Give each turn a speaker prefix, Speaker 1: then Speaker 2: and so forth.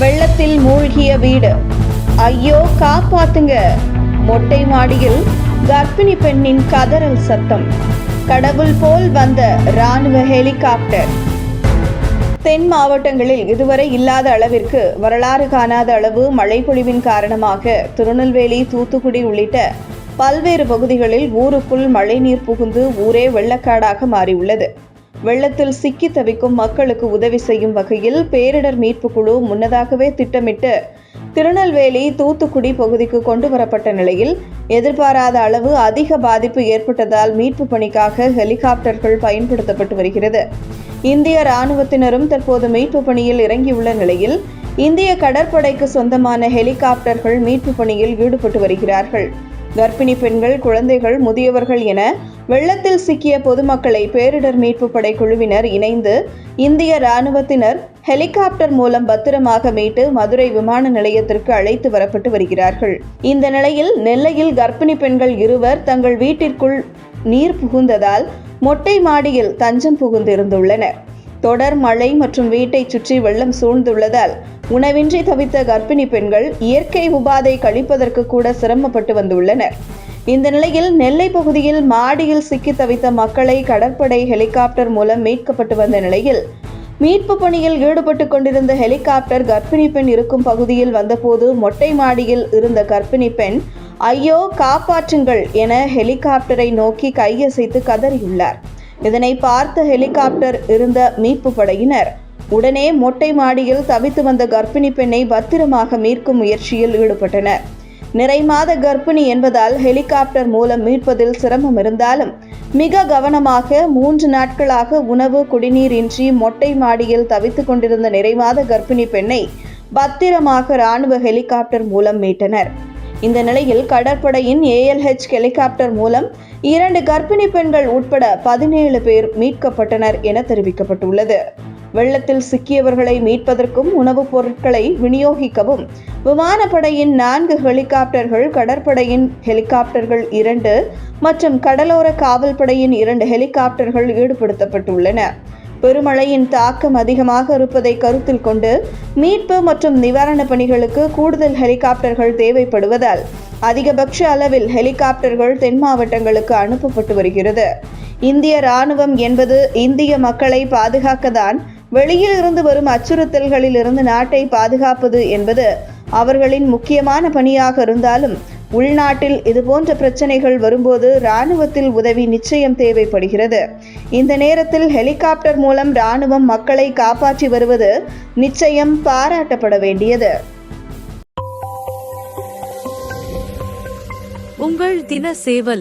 Speaker 1: வெள்ளத்தில் மூழ்கிய வீடு. ஐயோ காப்பாத்துங்க. மொட்டை மாடியில் கர்ப்பிணி பெண்ணின் கதறல் சத்தம். கடவுள் போல் வந்த ராணுவ ஹெலிகாப்டர். தென் மாவட்டங்களில் இதுவரை இல்லாத அளவிற்கு வரலாறு காணாத அளவு மழைப்பொழிவின் காரணமாக திருநெல்வேலி தூத்துக்குடி உள்ளிட்ட பல்வேறு பகுதிகளில் ஊருக்குள் மழைநீர் புகுந்து ஊரே வெள்ளக்காடாக மாறியுள்ளது. வெள்ளத்தில் சிக்கி தவிக்கும் மக்களுக்கு உதவி செய்யும் வகையில் பேரிடர் மீட்பு குழு முன்னதாகவே திட்டமிட்டு திருநெல்வேலி தூத்துக்குடி பகுதிக்கு கொண்டு வரப்பட்ட நிலையில் எதிர்பாராத அளவு அதிக பாதிப்பு ஏற்பட்டதால் மீட்பு பணிக்காக ஹெலிகாப்டர்கள் பயன்படுத்தப்பட்டு வருகிறது. இந்திய ராணுவத்தினரும் தற்போது மீட்பு பணியில் இறங்கியுள்ள நிலையில் இந்திய கடற்படைக்கு சொந்தமான ஹெலிகாப்டர்கள் மீட்பு பணியில் ஈடுபட்டு வருகிறார்கள். கர்ப்பிணி பெண்கள் குழந்தைகள் முதியவர்கள் என வெள்ளத்தில் சிக்கிய பொதுமக்களை பேரிடர் மீட்பு படை குழுவினர் இணைந்து இந்திய ராணுவத்தினர் ஹெலிகாப்டர் மூலம் பத்திரமாக மீட்டு மதுரை விமான நிலையத்திற்கு அழைத்து வரப்பட்டு வருகிறார்கள். இந்த நிலையில் நெல்லையில் கர்ப்பிணி பெண்கள் இருவர் தங்கள் வீட்டிற்குள் நீர் புகுந்ததால் மொட்டை மாடியில் தஞ்சம் புகுந்திருந்துள்ளனர். தொடர் மழை மற்றும் வீட்டைச் சுற்றி வெள்ளம் சூழ்ந்துள்ளதால் உணவின்றி தவித்த கர்ப்பிணி பெண்கள் இயற்கை உபாதை கழிப்பதற்கு கூட சிரமப்பட்டு வந்துள்ளனர். இந்த நிலையில் நெல்லை பகுதியில் மாடியில் சிக்கி தவித்த மக்களை கடற்படை ஹெலிகாப்டர் மூலம் மீட்கப்பட்டு வந்த நிலையில் மீட்பு பணியில் ஈடுபட்டு கொண்டிருந்த ஹெலிகாப்டர் கர்ப்பிணி பெண் இருக்கும் பகுதியில் வந்தபோது மொட்டை மாடியில் இருந்த கர்ப்பிணி பெண் ஐயோ காப்பாற்றுங்கள் என ஹெலிகாப்டரை நோக்கி கையசைத்து கதறியுள்ளார். இதனை பார்த்த ஹெலிகாப்டர் இருந்த மீட்பு படையினர் உடனே மொட்டை மாடியில் தவித்து வந்த கர்ப்பிணி பெண்ணை பத்திரமாக மீட்கும் முயற்சியில் ஈடுபட்டனர். நிறைமாத கர்ப்பிணி என்பதால் ஹெலிகாப்டர் மூலம் மீட்பதில் சிரமம் இருந்தாலும் மிக கவனமாக மூன்று நாட்களாக உணவு குடிநீர் இன்றி மொட்டை மாடியில் தவித்துக் கொண்டிருந்த நிறைமாத கர்ப்பிணி பெண்ணை பத்திரமாக ராணுவ ஹெலிகாப்டர் மூலம் மீட்டனர். இந்த நிலையில் கடற்படையின் ஏஎல்ஹெச் ஹெலிகாப்டர் மூலம் இரண்டு கர்ப்பிணி பெண்கள் உட்பட பதினேழு பேர் மீட்கப்பட்டனர் என தெரிவிக்கப்பட்டுள்ளது. வெள்ளத்தில் சிக்கியவர்களை மீட்பதற்கும் உணவுப் பொருட்களை விநியோகிக்கவும். விமானப்படையின் நான்கு ஹெலிகாப்டர்கள் கடற்படையின் ஹெலிகாப்டர்கள் இரண்டு மற்றும் கடலோர காவல்படையின் இரண்டு ஹெலிகாப்டர்கள் ஈடுபடுத்தப்பட்டுள்ளன. பெருமழையின் தாக்கம் அதிகமாக இருப்பதை கருத்தில் கொண்டு மீட்பு மற்றும் நிவாரணப் பணிகளுக்கு கூடுதல் ஹெலிகாப்டர்கள் தேவைப்படுவதால் அதிகபட்ச அளவில் ஹெலிகாப்டர்கள் தென் மாவட்டங்களுக்கு அனுப்பப்பட்டு வருகிறது. இந்திய ராணுவம் என்பது இந்திய மக்களை பாதுகாக்கத்தான் வெளியில் இருந்து வரும் அச்சுறுத்தல்களில் இருந்து நாட்டை பாதுகாப்பது என்பது அவர்களின் முக்கியமான பணியாக இருந்தாலும் உள்நாட்டில் இதுபோன்ற பிரச்சனைகள் வரும்போது ராணுவத்தில் உதவி நிச்சயம் தேவைப்படுகிறது. இந்த நேரத்தில் ஹெலிகாப்டர் மூலம் ராணுவம் மக்களை காப்பாற்றி வருவது நிச்சயம் பாராட்டப்பட வேண்டியது.
Speaker 2: உங்கள் தின சேவல்